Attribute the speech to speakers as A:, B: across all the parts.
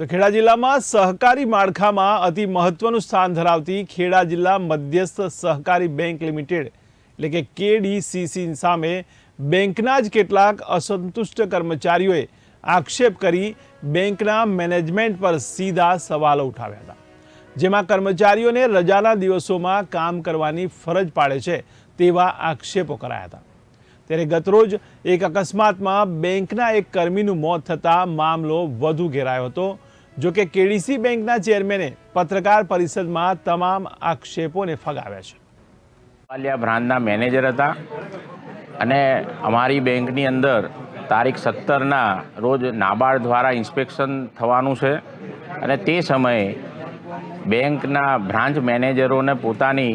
A: તો ખેડા જિલ્લામાં સહકારી માળખામાં અતિ મહત્વનું સ્થાન ધરાવતી ખેડા જિલ્લા મધ્યસ્થ સહકારી બેંક લિમિટેડ, એટલે કે કેડીસીસી સામે બેંકના જ કેટલાક અસંતુષ્ટ કર્મચારીઓએ આક્ષેપ કરી બેંકના મેનેજમેન્ટ પર સીધા સવાલો ઉઠાવ્યા હતા. જેમાં કર્મચારીઓને રજાના દિવસોમાં કામ કરવાની ફરજ પાડે છે તેવા આક્ષેપો કરાયા હતા. ત્યારે ગતરોજ એક અકસ્માતમાં બેંકના એક કર્મીનું મોત થતાં મામલો વધુ ઘેરાયો હતો. જો કે કેડીસી બેંકના ચેરમેને પત્રકાર પરિષદમાં તમામ આક્ષેપોને ફગાવ્યા છે.
B: વાલિયા બ્રાન્ડના મેનેજર હતા અને અમારી બેંકની અંદર તારીખ સત્તરના રોજ નાબાર્ડ દ્વારા ઇન્સ્પેક્શન થવાનું છે અને તે સમયે બેંકના બ્રાન્ચ મેનેજરોને પોતાની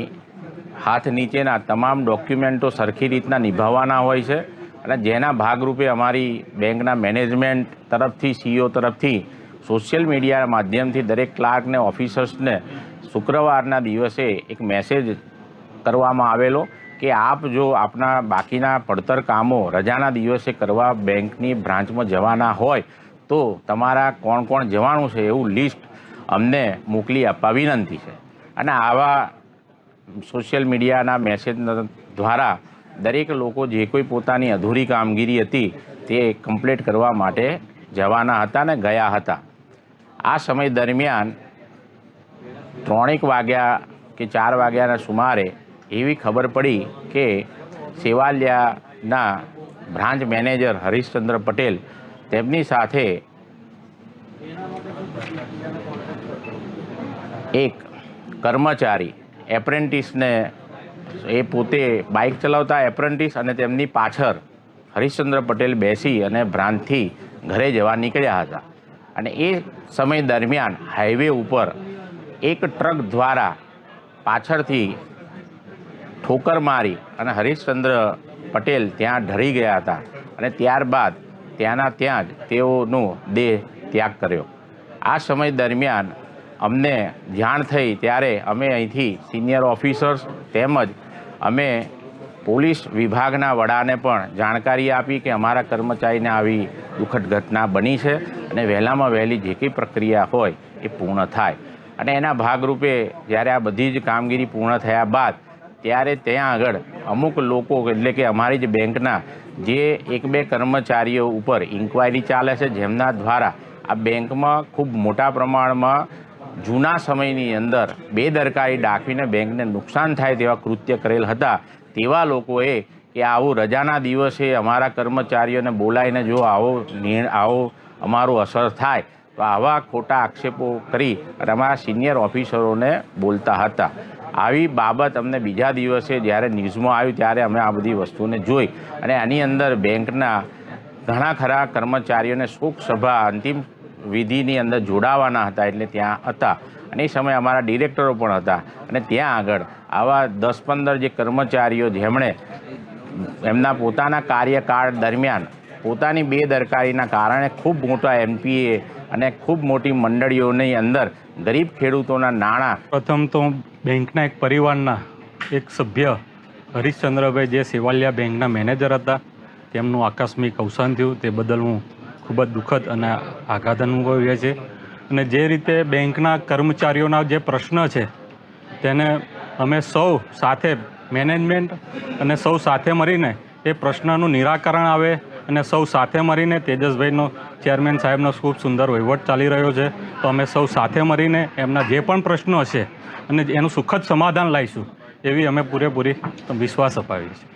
B: હાથ નીચેના તમામ ડોક્યુમેન્ટો સરખી રીતના નિભાવવાના હોય છે અને જેના ભાગરૂપે અમારી બેંકના મેનેજમેન્ટ તરફથી, સીઈઓ તરફથી સોશિયલ મીડિયા માધ્યમથી દરેક ક્લાર્કને ઓફિસર્સને શુક્રવારના દિવસે એક મેસેજ કરવામાં આવેલો કે આપ જો આપના બાકીના પડતર કામો રજાના દિવસે કરવા બેંકની બ્રાન્ચમાં જવાના હોય તો તમારા કોણ કોણ જવાનું છે એવું લિસ્ટ અમને મોકલી આપવા વિનંતી છે. અને આવા સોશિયલ મીડિયાના મેસેજ દ્વારા દરેક લોકો જે કોઈ પોતાની અધૂરી કામગીરી હતી તે કમ્પ્લીટ કરવા માટે જવાના હતા ને ગયા હતા. આ સમય દરમિયાન ત્રણેક વાગ્યા કે ચાર વાગ્યાના સુમારે એવી ખબર પડી કે સેવાલિયાના બ્રાન્ચ મેનેજર હરીશચંદ્ર પટેલ તેમની સાથે એક કર્મચારી, એપ્રેન્ટિસને એ પોતે બાઇક ચલાવતા એપ્રેન્ટિસ અને તેમની પાછળ હરીશચંદ્ર પટેલ બેસી અને બ્રાન્ચથી ઘરે જવા નીકળ્યા હતા. અને એ સમય દરમિયાન હાઈવે ઉપર એક ટ્રક દ્વારા પાછળથી ઠોકર મારી અને હરીશચંદ્ર પટેલ ત્યાં ઢળી ગયા હતા અને ત્યારબાદ ત્યાંના ત્યાં જ તેઓનો દેહ ત્યાગ કર્યો. આ સમય દરમિયાન અમને જાણ થઈ ત્યારે અમે અહીંથી સિનિયર ઓફિસર્સ તેમજ અમે પોલીસ વિભાગના વડાને પણ જાણકારી આપી કે અમારા કર્મચારીને આવી દુઃખદ ઘટના બની છે અને વહેલામાં વહેલી જે કંઈ પ્રક્રિયા હોય એ પૂર્ણ થાય. અને એના ભાગરૂપે જ્યારે આ બધી જ કામગીરી પૂર્ણ થયા બાદ ત્યારે ત્યાં આગળ અમુક લોકો, એટલે કે અમારી જ બેંકના જે એક બે કર્મચારીઓ ઉપર ઇન્ક્વાયરી ચાલે છે, જેમના દ્વારા આ બેંકમાં ખૂબ મોટા પ્રમાણમાં જૂના સમયની અંદર બેદરકારી દાખવીને બેંકને નુકસાન થાય તેવા કૃત્ય કરેલ હતા, તેવા લોકોએ કે આવું રજાના દિવસે અમારા કર્મચારીઓને બોલાવીને જો આવો આવો અમારું અસર થાય, તો આવા ખોટા આક્ષેપો કરી અને અમારા સિનિયર ઓફિસરોને બોલતા હતા. આવી બાબત અમને બીજા દિવસે જ્યારે ન્યૂઝમાં આવ્યું ત્યારે અમે આ બધી વસ્તુને જોઈ અને આની અંદર બેંકના ઘણા ખરા કર્મચારીઓને શોકસભા અંતિમ વિધિની અંદર જોડાવાના હતા એટલે ત્યાં હતા અને એ સમયે અમારા ડિરેક્ટરો પણ હતા અને ત્યાં આગળ આવા દસ પંદર જે કર્મચારીઓ જેમણે એમના પોતાના કાર્યકાળ દરમિયાન, પોતાની બેદરકારીના કારણે ખૂબ મોટા એમપીએ અને ખૂબ મોટી મંડળીઓની અંદર ગરીબ ખેડૂતોના નાણાં
C: પ્રથમ તો બેંકના એક પરિવારના એક સભ્ય હરીશચંદ્રભાઈ જે સેવાલિયા બેંકના મેનેજર હતા, તેમનું આકસ્મિક અવસાન થયું. તે બદલ હું ખૂબ જ દુઃખદ અને આઘાત અનુભવીએ છીએ અને જે રીતે બેંકના કર્મચારીઓના જે પ્રશ્ન છે, તેને અમે સૌ સાથે મેનેજમેન્ટ અને સૌ સાથે મળીને એ પ્રશ્નનું નિરાકરણ આવે અને સૌ સાથે મળીને તેજસભાઈનો ચેરમેન સાહેબનો ખૂબ સુંદર વહીવટ ચાલી રહ્યો છે. તો અમે સૌ સાથે મળીને એમના જે પણ પ્રશ્નો હશે અને એનું સુખદ સમાધાન લાવીશું એવી અમે પૂરેપૂરી વિશ્વાસ અપાવી છે